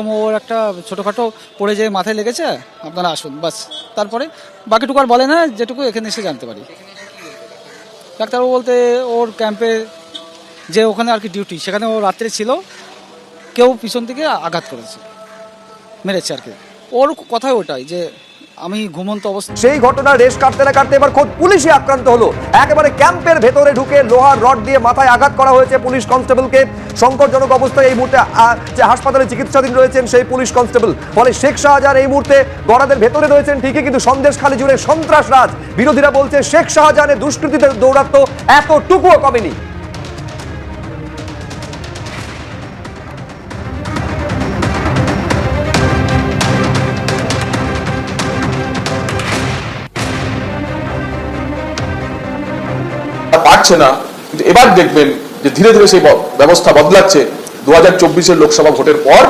এরকম ওর একটা ছোটোখাটো পড়ে যেয়ে মাথায় লেগেছে, আপনারা আসুন, বাস। তারপরে বাকিটুকু আর বলে না যেটুকু এখানে এসে জানতে পারি। ডাক্তারবাবু বলতে ওর ক্যাম্পে যে ওখানে আর কি ডিউটি সেখানে ও রাত্রে ছিল, কেউ পিছন থেকে আঘাত করেছে, মেরেছে আর কি। ওর কথাই ওটাই যে আমি ঘুমন্ত অবস্থা সেই ঘটনার রেশ কাটতে না কাটতে এবার খোদ পুলিশই আক্রান্ত হলো। একেবারে ক্যাম্পের ভেতরে ঢুকে লোহার রড দিয়ে মাথায় আঘাত করা হয়েছে পুলিশ কনস্টেবলকে। সংকটজনক অবস্থায় এই মুহূর্তে যে হাসপাতালে চিকিৎসাধীন রয়েছেন সেই পুলিশ কনস্টেবল। ফলে শেখ শাহজাহান এই মুহূর্তে গড়াদের ভেতরে রয়েছেন, ঠিকই কিন্তু সন্দেশখালী জুড়ে সন্ত্রাস রাজ বিরোধীরা বলছে, শেখ শাহজাহানের দুষ্কৃতীতে দৌরাত্ম এতটুকুও কমেনি। পারছে না, কিন্তু এবার দেখবেন যে ধীরে ধীরে সেই ব্যবস্থা বদলাচ্ছে। দু হাজার চব্বিশের লোকসভা ভোটের পর